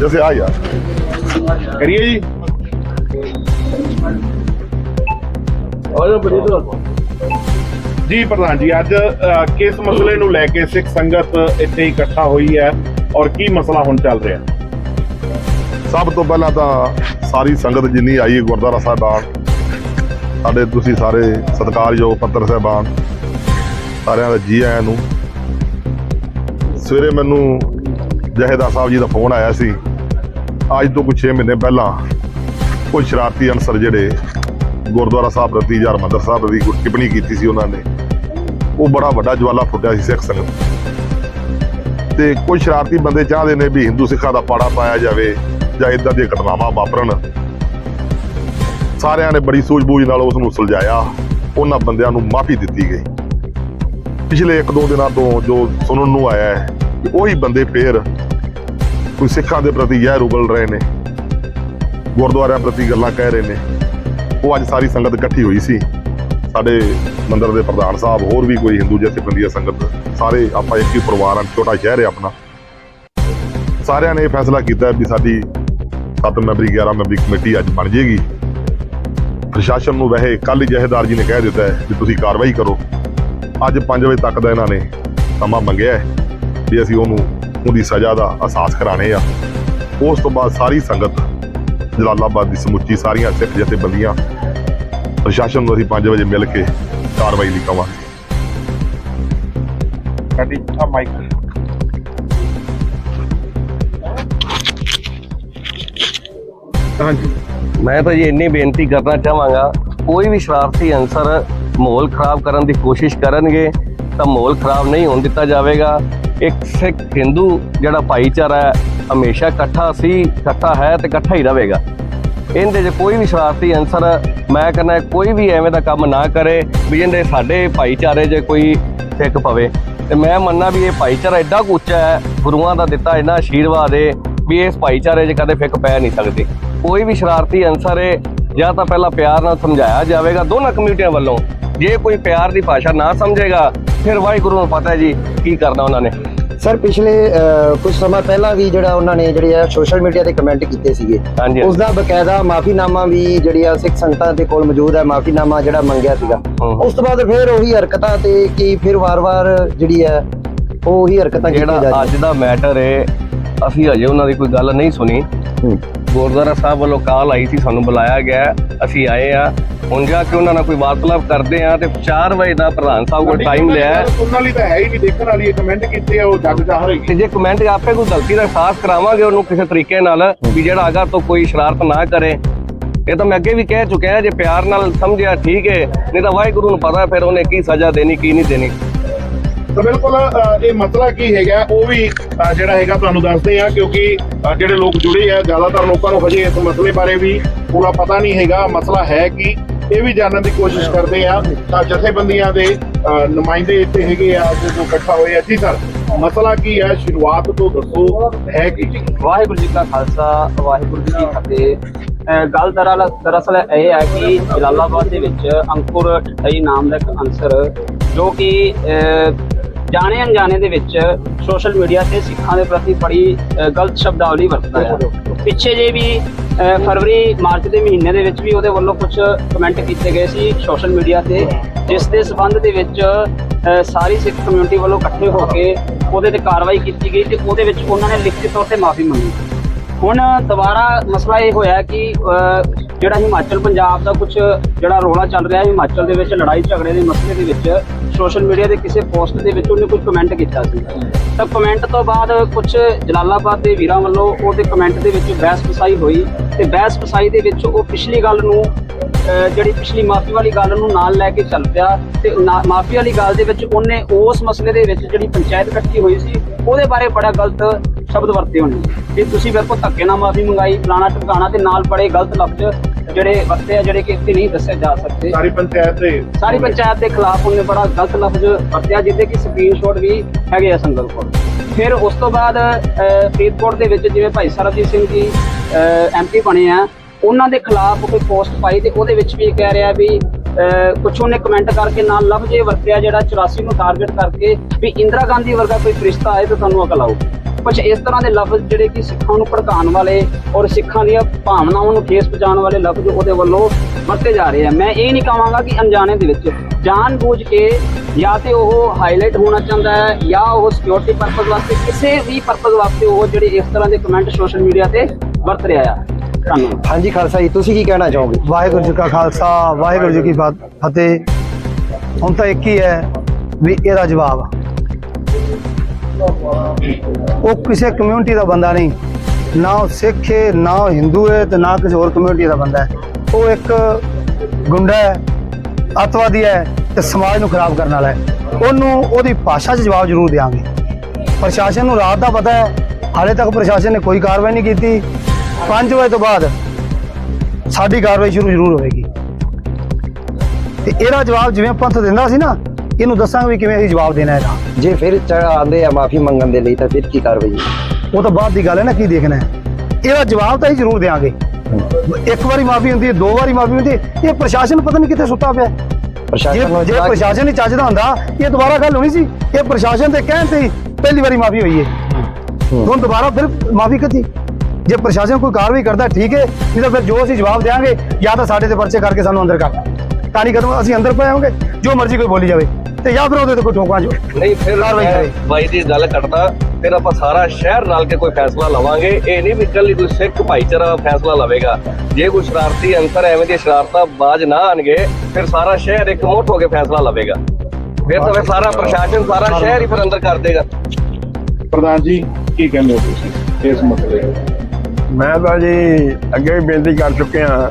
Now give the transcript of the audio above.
ਜੈਸੇ ਆ ਯਾਰ ਕਰੀਏ ਜੀ। ਔਰ ਬੜੀ ਤੋਂ ਜੀ ਪ੍ਰਧਾਨ ਜੀ ਅੱਜ ਕਿਸ ਮਸਲੇ ਨੂੰ ਲੈ ਕੇ ਸਿੱਖ ਸੰਗਤ ਇੱਥੇ ਇਕੱਠਾ ਹੋਈ ਹੈ ਔਰ ਕੀ ਮਸਲਾ ਹੁਣ ਚੱਲ ਰਿਹਾ? ਸਭ ਤੋਂ ਪਹਿਲਾਂ ਤਾਂ ਸਾਰੀ ਸੰਗਤ ਜਿੰਨੀ ਆਈ ਹੈ ਗੁਰਦੁਆਰਾ ਸਾਹਿਬਾਨ ਸਾਡੇ ਤੁਸੀਂ ਸਾਰੇ ਸਤਿਕਾਰਯੋਗ ਪੱਤਰ ਸਾਹਿਬਾਨ ਸਾਰਿਆਂ ਦਾ ਜੀ ਆਇਆਂ ਨੂੰ। ਸਵੇਰੇ ਮੈਨੂੰ ਜਹੇਦਾਰ ਸਾਹਿਬ ਜੀ ਦਾ ਫੋਨ ਆਇਆ ਸੀ। ਅੱਜ ਤੋਂ ਕੁਝ 6 ਮਹੀਨੇ ਪਹਿਲਾਂ ਕੁਝ ਸ਼ਰਾਰਤੀ ਅਨਸਰ ਜਿਹੜੇ ਗੁਰਦੁਆਰਾ ਸਾਹਿਬ ਪ੍ਰਤੀ ਜਾਂ ਹਰਿਮੰਦਰ ਸਾਹਿਬ ਦੀ ਕੋਈ ਟਿੱਪਣੀ ਕੀਤੀ ਸੀ ਉਹਨਾਂ ਨੇ, ਉਹ ਬੜਾ ਵੱਡਾ ਜਵਾਲਾ ਫੁੱਟਿਆ ਸੀ ਸਿੱਖ ਸੰਗਤ ਤੇ ਕੁਝ ਸ਼ਰਾਰਤੀ ਬੰਦੇ ਚਾਹਦੇ ਨੇ ਵੀ ਹਿੰਦੂ ਸਿੱਖਾਂ ਦਾ ਪਾੜਾ ਪਾਇਆ ਜਾਵੇ ਜਾਂ ਇਦਾਂ ਦੀਆਂ ਘਟਨਾਵਾਂ ਵਾਪਰਨ। ਸਾਰਿਆਂ ਨੇ ਬੜੀ ਸੂਝ-ਬੂਝ ਨਾਲ ਉਸ ਨੂੰ ਸੁਲਝਾਇਆ। ਉਹਨਾਂ ਬੰਦਿਆਂ ਨੂੰ ਮਾਫੀ ਦਿੱਤੀ ਗਈ। ਪਿਛਲੇ 1-2 ਦਿਨਾਂ ਤੋਂ ਜੋ ਸੁਣਨ ਨੂੰ ਆਇਆ ਹੈ, ਉਹੀ ਬੰਦੇ ਫੇਰ ਕੋਈ ਸਿੱਖਾਂ ਦੇ ਪ੍ਰਤੀ ਜ਼ਹਿਰ ਉਗਲ ਰਹੇ ਨੇ, ਗੁਰਦੁਆਰਿਆਂ ਪ੍ਰਤੀ ਗੱਲਾਂ ਕਹਿ ਰਹੇ ਨੇ, ਉਹ ਅੱਜ ਸਾਰੀ ਸੰਗਤ ਇਕੱਠੀ ਹੋਈ ਸੀ। ਸਾਡੇ ਮੰਦਰ ਦੇ ਪ੍ਰਧਾਨ ਸਾਹਿਬ, ਹੋਰ ਵੀ ਕੋਈ ਹਿੰਦੂ ਜਥੇਬੰਦੀਆਂ ਸੰਗਤ, ਸਾਰੇ ਆਪਾਂ ਇੱਕ ਹੀ ਪਰਿਵਾਰ ਹਾਂ, ਛੋਟਾ ਸ਼ਹਿਰ ਹੈ ਆਪਣਾ। ਸਾਰਿਆਂ ਨੇ ਇਹ ਫੈਸਲਾ ਕੀਤਾ ਵੀ ਸਾਡੀ 7 ਮੈਂਬਰੀ 11 ਮੈਂਬਰੀ ਕਮੇਟੀ ਅੱਜ ਬਣ ਜੇਗੀ। ਪ੍ਰਸ਼ਾਸਨ ਨੂੰ ਵੈਸੇ ਕੱਲ ਹੀ ਜਹੇਦਾਰ ਜੀ ਨੇ ਕਹਿ ਦਿੱਤਾ ਹੈ ਕਿ ਤੁਸੀਂ ਕਾਰਵਾਈ ਕਰੋ। ਅੱਜ 5 ਵਜੇ ਤੱਕ ਦਾ ਇਹਨਾਂ ਨੇ ਸਮਾਂ ਮੰਗਿਆ ਹੈ ਵੀ ਅਸੀਂ ਉਹਨੂੰ ਉਹਦੀ ਸਜ਼ਾ ਦਾ ਅਹਿਸਾਸ ਕਰਾਣੇ ਆ। ਉਸ ਤੋਂ ਬਾਅਦ ਸਾਰੀ ਸੰਗਤ ਜਲਾਲਾਬਾਦ ਦੀ ਸਮੁੱਚੀ ਸਾਰੀਆਂ ਸਿੱਖ ਜਥੇਬੰਦੀਆਂ ਪ੍ਰਸ਼ਾਸਨ ਨੂੰ ਅਸੀਂ 5 ਵਜੇ ਮਿਲ ਕੇ ਕਾਰਵਾਈ ਲਈ ਕਵਾਂਗੇ। ਸਾਡੀ ਆ ਮਾਈਕ ਹਾਂਜੀ। ਮੈਂ ਤਾਂ ਜੀ ਇੰਨੀ ਬੇਨਤੀ ਕਰਨਾ ਚਾਹਾਂਗਾ ਕੋਈ ਵੀ ਸ਼ਰਾਰਤੀ ਅਨਸਰ ਮਾਹੌਲ ਖਰਾਬ ਕਰਨ ਦੀ ਕੋਸ਼ਿਸ਼ ਕਰਨਗੇ ਤਾਂ ਮਾਹੌਲ ਖਰਾਬ ਨਹੀਂ ਹੋਣ ਦਿੱਤਾ ਜਾਵੇਗਾ। ਇੱਕ ਸਿੱਖ ਹਿੰਦੂ ਜਿਹੜਾ ਭਾਈਚਾਰਾ ਹੈ ਹਮੇਸ਼ਾ ਇਕੱਠਾ ਸੀ, ਇਕੱਠਾ ਹੈ ਤੇ ਇਕੱਠਾ ਹੀ ਰਹੇਗਾ। ਇਹਦੇ 'ਚ ਕੋਈ ਵੀ ਸ਼ਰਾਰਤੀ ਅਨਸਰ, ਮੈਂ ਕਹਿੰਦਾ ਕੋਈ ਵੀ ਐਵੇਂ ਦਾ ਕੰਮ ਨਾ ਕਰੇ ਵੀ ਜਿਹਦੇ ਸਾਡੇ ਭਾਈਚਾਰੇ 'ਚ ਕੋਈ ਸਿੱਖ ਪਵੇ। ਤੇ ਮੈਂ ਮੰਨਣਾ ਵੀ ਇਹ ਭਾਈਚਾਰਾ ਐਡਾ ਕੁ ਉੱਚਾ ਹੈ, ਗੁਰੂਆਂ ਦਾ ਦਿੱਤਾ ਇੰਨਾ ਆਸ਼ੀਰਵਾਦ ਹੈ ਵੀ ਇਸ ਭਾਈਚਾਰੇ 'ਚ ਕਦੇ ਫਿੱਕ ਪੈ ਨਹੀਂ ਸਕਦੀ। ਕੋਈ ਵੀ ਸ਼ਰਾਰਤੀ ਅਨਸਰ ਹੈ ਜਾਂ ਤਾਂ ਪਹਿਲਾਂ ਪਿਆਰ ਨਾਲ ਸਮਝਾਇਆ ਜਾਵੇਗਾ ਦੋਨਾਂ ਕਮਿਊਨਿਟੀਆਂ ਵੱਲੋਂ। ਜੇ ਕੋਈ ਪਿਆਰ ਦੀ ਭਾਸ਼ਾ ਨਾ ਸਮਝੇਗਾ, ਫਿਰ ਵਾਹਿਗੁਰੂ ਨੂੰ ਪਤਾ ਹੈ ਜੀ ਕੀ ਕਰਨਾ ਉਹਨਾਂ ਨੇ। ਸਰ ਪਿਛਲੇ ਕੁਝ ਸਮਾਂ ਪਹਿਲਾਂ ਵੀ ਜਿਹੜਾ ਉਹਨਾਂ ਨੇ ਜਿਹੜੇ ਆ ਸੋਸ਼ਲ ਮੀਡੀਆ ਤੇ ਕਮੈਂਟ ਕੀਤੇ ਸੀਗੇ। ਹਾਂਜੀ ਉਸ ਦਾ ਬਕਾਇਦਾ ਮਾਫੀਨਾਮਾ ਵੀ ਜਿਹੜੀ ਆ ਸਿੱਖ ਸੰਗਤਾਂ ਦੇ ਕੋਲ ਮੌਜੂਦ ਹੈ ਮਾਫੀਨਾਮਾ ਜਿਹੜਾ ਮੰਗਿਆ ਸੀਗਾ। ਹਮ। ਉਸ ਤੋਂ ਬਾਅਦ ਫਿਰ ਉਹੀ ਹਰਕਤਾਂ ਤੇ ਕੀ ਫਿਰ ਵਾਰ-ਵਾਰ ਜਿਹੜੀ ਹੈ ਉਹੀ ਹਰਕਤਾਂ ਕੀਤੀਆਂ ਜਾ ਜਿਹੜਾ ਅੱਜ ਦਾ ਮੈਟਰ ਹੈ ਅਸੀਂ ਅਜੇ ਉਹਨਾਂ ਦੀ ਕੋਈ ਗੱਲ ਨਹੀਂ ਸੁਣੀ। ਹੂੰ। ਗੁਰਦੁਆਰਾ ਸਾਹਿਬ ਵੱਲੋਂ ਕਾਲ ਆਈ ਸੀ ਸਾਨੂੰ ਬੁਲਾਇਆ ਗਿਆ। ਹੈ, ਅਸੀਂ ਆਏ ਆ ਹੁਣ ਜਾ ਕੇ ਉਹਨਾਂ ਨਾਲ ਕੋਈ ਵਾਰਤਾਲਾਪ ਕਰਦੇ ਆ ਤੇ 4 ਵਜੇ ਦਾ ਪ੍ਰਧਾਨ ਸਾਹਿਬ ਕੋਲ ਟਾਈਮ ਲਿਆ। ਉਹਨਾਂ ਲਈ ਤਾਂ ਹੈ ਹੀ ਨਹੀਂ ਦੇਖਣ ਵਾਲੀ ਕਮੈਂਟ ਕੀਤੇ ਆ ਉਹ ਜੱਗ ਜਾ ਤੇ ਜੇ ਕਮੈਂਟ ਆਪੇ ਕੋਈ ਗਲਤੀ ਦਾ ਅਹਿਸਾਸ ਕਰਾਵਾਂਗੇ ਉਹਨੂੰ ਕਿਸੇ ਤਰੀਕੇ ਨਾਲ ਵੀ ਜਿਹੜਾ ਅਗਰ ਤੋਂ ਕੋਈ ਸ਼ਰਾਰਤ ਨਾ ਕਰੇ। ਇਹ ਤਾਂ ਮੈਂ ਅੱਗੇ ਵੀ ਕਹਿ ਚੁੱਕਿਆ ਹਾਂ, ਜੇ ਪਿਆਰ ਨਾਲ ਸਮਝਿਆ ਠੀਕ ਹੈ ਨਹੀਂ ਤਾਂ ਵਾਹਿਗੁਰੂ ਨੂੰ ਪਤਾ ਫਿਰ ਉਹਨੇ ਕੀ ਸਜ਼ਾ ਦੇਣੀ ਕੀ ਨਹੀਂ ਦੇਣੀ। ਤਾਂ ਬਿਲਕੁਲ ਇਹ ਮਸਲਾ ਕੀ ਹੈਗਾ ਉਹ ਵੀ ਜਿਹੜਾ ਹੈਗਾ ਤੁਹਾਨੂੰ ਦੱਸਦੇ ਆ ਕਿਉਂਕਿ ਜਿਹੜੇ ਲੋਕ ਜੁੜੇ ਆ ਜ਼ਿਆਦਾਤਰ ਲੋਕਾਂ ਨੂੰ ਹਜੇ ਇਸ ਮਸਲੇ ਬਾਰੇ ਵੀ ਪੂਰਾ ਪਤਾ ਨਹੀਂ ਹੈਗਾ। ਮਸਲਾ ਹੈ ਕਿ? ਇਹ ਵੀ ਜਾਣਨ ਦੀ ਕੋਸ਼ਿਸ਼ ਕਰਦੇ ਆ ਤਾਂ ਜਥੇਬੰਦੀਆਂ ਦੇ ਨੁਮਾਇੰਦੇ ਇੱਥੇ ਹੈਗੇ ਆ ਜੋ ਇਕੱਠਾ ਹੋਏ ਆ। ਜੀ ਸਰ ਮਸਲਾ ਕੀ ਹੈ? ਸ਼ੁਰੂਆਤ ਤੋਂ ਦੱਸੋ ਹੈ ਕਿ? ਜੀ ਵਾਹਿਗੁਰੂ ਜੀ ਕਾ ਖਾਲਸਾ ਵਾਹਿਗੁਰੂ ਜੀ ਕੀ ਫਤਿਹ। ਅਹ ਗੱਲ ਦਰਅਲ ਦਰਅਸਲ ਇਹ ਹੈ ਕਿ ਜਲਾਲਾਬਾਦ ਦੇ ਵਿੱਚ ਅੰਕੁਰ ਠੱਈ ਨਾਮ ਦਾ ਇੱਕ ਅਨਸਰ ਜੋ ਕਿ ਅਹ, ਜਾਣੇ ਅਣਜਾਣੇ ਦੇ ਵਿੱਚ ਸੋਸ਼ਲ ਮੀਡੀਆ ਤੇ ਸਿੱਖਾਂ ਦੇ ਪ੍ਰਤੀ ਬੜੀ ਗਲਤ ਸ਼ਬਦਾਵਲੀ ਵਰਤਦਾ ਹੈ। ਪਿੱਛੇ ਜੇ ਵੀ ਫਰਵਰੀ ਮਾਰਚ ਦੇ ਮਹੀਨੇ ਦੇ ਵਿੱਚ ਵੀ ਉਹਦੇ ਵੱਲੋਂ ਕੁਝ ਕਮੈਂਟ ਕੀਤੇ ਗਏ ਸੀ ਸੋਸ਼ਲ ਮੀਡੀਆ ਤੇ ਜਿਸ ਦੇ ਸਬੰਧ ਦੇ ਵਿੱਚ ਸਾਰੀ ਸਿੱਖ ਕਮਿਊਨਿਟੀ ਵੱਲੋਂ ਇਕੱਠੇ ਹੋ ਕੇ ਉਹਦੇ ਤੇ ਕਾਰਵਾਈ ਕੀਤੀ ਗਈ ਤੇ ਉਹਦੇ ਵਿੱਚ ਉਹਨਾਂ ਨੇ ਲਿਖਤੀ ਤੌਰ ਤੇ ਮਾਫੀ ਮੰਗੀ। ਹੁਣ ਦੁਬਾਰਾ ਮਸਲਾ ਇਹ ਹੋਇਆ ਕਿ ਜਿਹੜਾ ਹਿਮਾਚਲ ਪੰਜਾਬ ਦਾ ਕੁਝ ਜਿਹੜਾ ਰੋਲਾ ਚੱਲ ਰਿਹਾ ਹਿਮਾਚਲ ਦੇ ਵਿੱਚ ਲੜਾਈ ਝਗੜੇ ਦੇ ਮਸਲੇ ਦੇ ਵਿੱਚ ਸੋਸ਼ਲ ਮੀਡੀਆ ਦੇ ਕਿਸੇ ਪੋਸਟ ਦੇ ਵਿੱਚ ਉਹਨੇ ਕੁਝ ਕਮੈਂਟ ਕੀਤਾ ਸੀ। ਤਾਂ ਕਮੈਂਟ ਤੋਂ ਬਾਅਦ ਕੁਝ ਜਲਾਲਾਬਾਦ ਦੇ ਵੀਰਾਂ ਵੱਲੋਂ ਉਹਦੇ ਕਮੈਂਟ ਦੇ ਵਿੱਚ ਬਹਿਸ ਪਸਾਈ ਹੋਈ ਤੇ ਬਹਿਸ ਫਸਾਈ ਦੇ ਵਿੱਚ ਉਹ ਪਿਛਲੀ ਗੱਲ ਨੂੰ ਜਿਹੜੀ ਪਿਛਲੀ ਮਾਫੀ ਵਾਲੀ ਗੱਲ ਨੂੰ ਨਾਲ ਲੈ ਕੇ ਚੱਲ ਪਿਆ ਤੇ ਨਾ- ਮਾਫੀ ਵਾਲੀ ਗੱਲ ਦੇ ਵਿੱਚ ਉਹਨੇ ਉਸ ਮਸਲੇ ਦੇ ਵਿੱਚ ਜਿਹੜੀ ਪੰਚਾਇਤ ਇਕੱਠੀ ਹੋਈ ਸੀ, ਉਹਦੇ ਬਾਰੇ ਬੜਾ ਗਲਤ ਸ਼ਬਦ ਵਰਤੇ ਹੋਣੇ ਕਿ ਤੁਸੀਂ ਮੇਰੇ ਕੋਲ ਧੱਕੇ ਨਾਲ ਮਾਫੀ ਮੰਗਾਈ, ਫਲਾਣਾ ਟਿਕਾਣਾ ਤੇ ਨਾਲ ਬੜੇ ਗਲਤ ਲਫ਼ਜ਼ ਜਿਹੜੇ ਵਰਤੇ ਆ ਜਿਹੜੇ ਕਿ ਇੱਥੇ ਨਹੀਂ ਦੱਸੇ ਜਾ ਸਕਦੇ। ਸਾਰੀ ਪੰਚਾਇਤ ਦੇ ਸਾਰੀ ਪੰਚਾਇਤ ਦੇ ਖਿਲਾਫ ਉਹਨੇ ਬੜਾ ਗਲਤ ਲਫ਼ਜ਼ ਵਰਤਿਆ ਜਿਹਦੇ ਕਿ ਸਕਰੀਨਸ਼ਾਟ ਵੀ ਹੈਗੇ ਆ ਸੰਗਲ ਕੋਲ ਫਿਰ ਉਸ ਤੋਂ ਬਾਅਦ ਫਰੀਦਕੋਟ ਦੇ ਵਿੱਚ ਜਿਵੇਂ ਭਾਈ ਸਰਬਜੀਤ ਸਿੰਘ ਜੀ ਐਮਪੀ ਬਣੇ ਆ ਉਹਨਾਂ ਦੇ ਖਿਲਾਫ ਕੋਈ ਪੋਸਟ ਪਾਈ ਤੇ ਉਹਦੇ ਵਿੱਚ ਵੀ ਕਹਿ ਰਿਹਾ ਵੀ ਕੁਝ ਉਹਨੇ ਕਮੈਂਟ ਕਰਕੇ ਨਾਲ ਲਫ਼ਜ਼ ਇਹ ਵਰਤਿਆ ਜਿਹੜਾ 84 ਨੂੰ ਟਾਰਗੇਟ ਕਰਕੇ ਵੀ ਇੰਦਰਾ ਗਾਂਧੀ ਵਰਗਾ ਕੋਈ ਫਰਿਸ਼ਤਾ ਆਏ ਤਾਂ ਤੁਹਾਨੂੰ ਅਕਲ ਆਊ ਕੁਝ ਇਸ ਤਰ੍ਹਾਂ ਦੇ ਲਫ਼ਜ਼ ਜਿਹੜੇ ਕਿ ਸਿੱਖਾਂ ਨੂੰ ਭੜਕਾਉਣ ਵਾਲੇ ਔਰ ਸਿੱਖਾਂ ਦੀਆਂ ਭਾਵਨਾਵਾਂ ਨੂੰ ਠੇਸ ਪਹੁੰਚਾਉਣ ਵਾਲੇ ਲਫ਼ਜ਼ ਉਹਦੇ ਵੱਲੋਂ ਵਰਤੇ ਜਾ ਰਹੇ ਆ। ਮੈਂ ਇਹ ਨਹੀਂ ਕਹਾਂਗਾ ਕਿ ਅਣਜਾਣੇ ਦੇ ਵਿੱਚ ਜਾਣਬੁੱਝ ਕੇ ਜਾਂ ਤੇ ਉਹ ਹਾਈਲਾਈਟ ਹੋਣਾ ਚਾਹੁੰਦਾ ਹੈ ਜਾਂ ਉਹ ਸਿਕਿਉਰਿਟੀ ਪਰਪਸ ਵਾਸਤੇ ਕਿਸੇ ਵੀ ਪਰਪਸ ਵਾਸਤੇ ਉਹ ਜਿਹੜੇ ਇਸ ਤਰ੍ਹਾਂ ਦੇ ਕਮੈਂਟ ਸੋਸ਼ਲ ਮੀਡੀਆ ਤੇ ਵਰਤ ਰਿਹਾ ਆ। ਧੰਨਵਾਦ। ਹਾਂਜੀ ਖਾਲਸਾ ਜੀ ਤੁਸੀਂ ਕੀ ਕਹਿਣਾ ਚਾਹੋਗੇ? ਵਾਹਿਗੁਰੂ ਜੀ ਕਾ ਖਾਲਸਾ ਵਾਹਿਗੁਰੂ ਜੀ ਕੀ ਫਤ- ਫਤਿਹ। ਹੁਣ ਤਾਂ ਇੱਕ ਹੀ ਹੈ ਵੀ ਇਹਦਾ ਜਵਾਬ ਉਹ ਕਿਸੇ ਕਮਿਊਨਿਟੀ ਦਾ ਬੰਦਾ ਨਹੀਂ। ਨਾ ਉਹ ਸਿੱਖ ਹੈ, ਨਾ ਉਹ ਹਿੰਦੂ ਹੈ ਤੇ ਨਾ ਕਿਸੇ ਹੋਰ ਕਮਿਊਨਿਟੀ ਦਾ ਬੰਦਾ ਹੈ। ਉਹ ਇੱਕ ਗੁੰਡਾ ਹੈ, ਅੱਤਵਾਦੀ ਹੈ ਤੇ ਸਮਾਜ ਨੂੰ ਖਰਾਬ ਕਰਨ ਵਾਲਾ ਹੈ। ਉਹਨੂੰ ਉਹਦੀ ਭਾਸ਼ਾ 'ਚ ਜਵਾਬ ਜ਼ਰੂਰ ਦੇਵਾਂਗੇ ਪ੍ਰਸ਼ਾਸਨ ਨੂੰ ਰਾਤ ਦਾ ਪਤਾ ਹੈ, ਹਾਲੇ ਤੱਕ ਪ੍ਰਸ਼ਾਸਨ ਨੇ ਕੋਈ ਕਾਰਵਾਈ ਨਹੀਂ ਕੀਤੀ। 5 ਵਜੇ ਤੋਂ ਬਾਅਦ ਸਾਡੀ ਕਾਰਵਾਈ ਸ਼ੁਰੂ ਜ਼ਰੂਰ ਹੋਵੇਗੀ ਤੇ ਇਹਦਾ ਜਵਾਬ ਜਿਵੇਂ ਪੰਥ ਦਿੰਦਾ ਸੀ ਨਾ ਇਹਨੂੰ ਦੱਸਾਂਗੇ ਵੀ ਕਿਵੇਂ ਅਸੀਂ ਜਵਾਬ ਦੇਣਾ ਇਹਦਾ। ਜੇ ਫਿਰ ਆਉਂਦੇ ਆ ਮਾਫੀ ਮੰਗਣ ਦੇ ਲਈ ਤਾਂ ਫਿਰ ਕੀ ਕਾਰਵਾਈ? ਉਹ ਤਾਂ ਬਾਅਦ ਦੀ ਗੱਲ ਹੈ ਨਾ ਕੀ ਦੇਖਣਾ ਹੈ। ਇਹਦਾ ਜਵਾਬ ਤਾਂ ਅਸੀਂ ਜ਼ਰੂਰ ਦੇਵਾਂਗੇ ਇੱਕ ਵਾਰੀ ਮਾਫੀ ਹੁੰਦੀ ਹੈ ਦੋ ਵਾਰੀ ਮਾਫੀ ਹੁੰਦੀ ਹੈ। ਇਹ ਪ੍ਰਸ਼ਾਸਨ ਪਤਾ ਨਹੀਂ ਕਿੱਥੇ ਸੁੱਤਾ ਪਿਆ। ਪ੍ਰਸ਼ਾਸਨ ਜੇ ਪ੍ਰਸ਼ਾਸਨ ਹੀ ਚੱਜਦਾ ਹੁੰਦਾ ਇਹ ਦੁਬਾਰਾ ਗੱਲ ਹੋਣੀ ਸੀ। ਇਹ ਪ੍ਰਸ਼ਾਸਨ ਦੇ ਕਹਿਣ ਤੇ ਹੀ ਪਹਿਲੀ ਵਾਰੀ ਮਾਫੀ ਹੋਈ ਹੈ। ਹੁਣ ਦੁਬਾਰਾ ਫਿਰ ਮਾਫੀ ਕਦੀ ਜੇ ਪ੍ਰਸ਼ਾਸਨ ਕੋਈ ਕਾਰਵਾਈ ਕਰਦਾ ਠੀਕ ਹੈ। ਨਹੀਂ ਤਾਂ ਫਿਰ ਜੋ ਅਸੀਂ ਜਵਾਬ ਦੇਵਾਂਗੇ ਜਾਂ ਤਾਂ ਸਾਡੇ ਤੇ ਪਰਚੇ ਕਰਕੇ ਸਾਨੂੰ ਅੰਦਰ ਕਰ ਕਹਾਣੀ ਕਦਮ ਅਸੀਂ ਅੰਦਰ ਪਾਵਾਂਗੇ ਜੋ ਮਰਜ਼ੀ ਕੋਈ ਬੋਲੀ ਜਾਵੇ। ਤੇ ਜਾਂ ਫਿਰ ਉਹਦੇ ਤੇ ਕੋਈ ਠੋਕਾਂ ਜੋ। ਨਹੀਂ ਫਿਰ ਕਾਰਵਾਈ ਕਰੇ। ਬਾਈ ਦੀ ਗੱਲ ਕਰਦਾ ਫਿਰ ਆਪਾਂ ਸਾਰਾ ਸ਼ਹਿਰ ਰਲ ਕੇ ਕੋਈ ਫੈਸਲਾ ਲਵਾਂਗੇ। ਇਹ ਨਹੀਂ ਵੀ ਇਕੱਲੀ ਕੋਈ ਸਿੱਖ ਭਾਈਚਾਰਾ ਫੈਸਲਾ ਲਵੇਗਾ। ਜੇ ਕੋਈ ਸ਼ਰਾਰਤੀ ਅੰਸਰ ਐਵੇਂ ਦੀ ਸ਼ਰਾਰਤਾਂ ਬਾਜ ਨਾ ਆਣਗੇ ਫਿਰ ਸਾਰਾ ਸ਼ਹਿਰ ਇੱਕ ਮੁੱਠ ਹੋ ਕੇ ਫੈਸਲਾ ਲਵੇਗਾ। ਫਿਰ ਤਾਂ ਫਿਰ ਸਾਰਾ ਪ੍ਰਸ਼ਾਸਨ ਸਾਰਾ ਸ਼ਹਿਰ ਹੀ ਫਿਰ ਅੰਦਰ ਕਰ ਦੇਗਾ। ਪ੍ਰਧਾਨ ਜੀ ਕੀ ਕਹਿੰਦੇ ਹੋ ਤੁਸੀਂ ਇਸ ਮਸਲੇ ਤੇ? ਮੈਂ ਤਾਂ ਜੀ ਅੱਗੇ ਵੀ ਬੇਨਤੀ ਕਰ ਚੁੱਕੇ ਹਾਂ